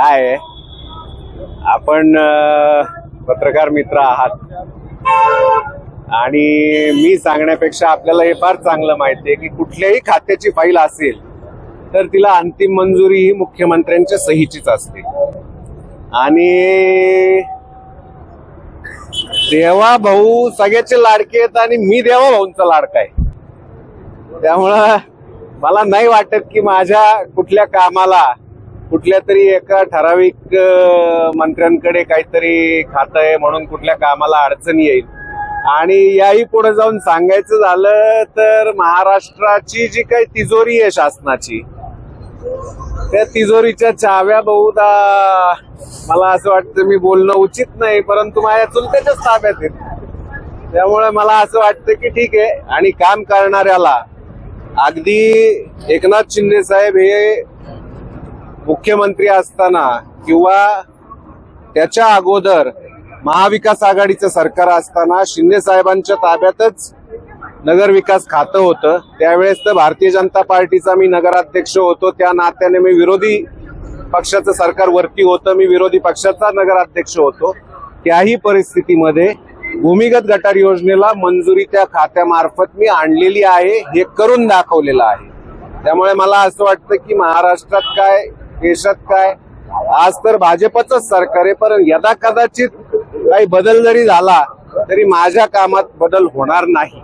काय आहे, आपण पत्रकार मित्र आहात. आणि मी सांगण्यापेक्षा आपल्याला हे फार चांगलं माहिती आहे की कुठल्याही खात्याची फाईल असेल तर तिला अंतिम मंजुरी ही मुख्यमंत्र्यांच्या सहीचीच असते. आणि देवा भाऊ सगळ्याचे लाडके आहेत आणि मी देवा भाऊंचा लाडका आहे. त्यामुळं मला नाही वाटत की माझ्या कुठल्या कामाला कुठल्या तरी एका ठराविक मंत्र्यांकडे काहीतरी खातं आहे म्हणून कुठल्या कामाला अडचण येईल. आणि याही पुढे जाऊन सांगायचं झालं तर महाराष्ट्राची जी काही तिजोरी आहे शासनाची त्या तिजोरीच्या चाव्या बहुधा मला असं वाटतं मी बोलणं उचित नाही परंतु माझ्या चुलत्याच्याच ताब्यात आहेत. त्यामुळे मला असं वाटतं की ठीक आहे. आणि काम करणाऱ्याला अगदी एकनाथ शिंदे साहेब हे मुख्यमंत्री असताना किंवा त्याच्या अगोदर महाविकास आघाडीचं सरकार असताना शिंदे साहेबांच्या ताब्यातच नगर विकास खातं होतं. त्यावेळेस तर भारतीय जनता पार्टीचा मी नगराध्यक्ष होतो. त्या नात्याने मी विरोधी पक्षाचं सरकार वरती होतं. मी विरोधी पक्षाचा नगराध्यक्ष होतो. त्याही परिस्थितीमध्ये भूमिगत गटार योजनेला मंजुरी त्या खात्यामार्फत मी आणलेली आहे. हे करून दाखवलेलं आहे. त्यामुळे मला असं वाटतं की महाराष्ट्रात काय देशात काय? आज तर भाजपचंच सरकार आहे पण यदा कदाचित काही बदल जरी झाला तरी माझ्या कामात बदल होणार नाही.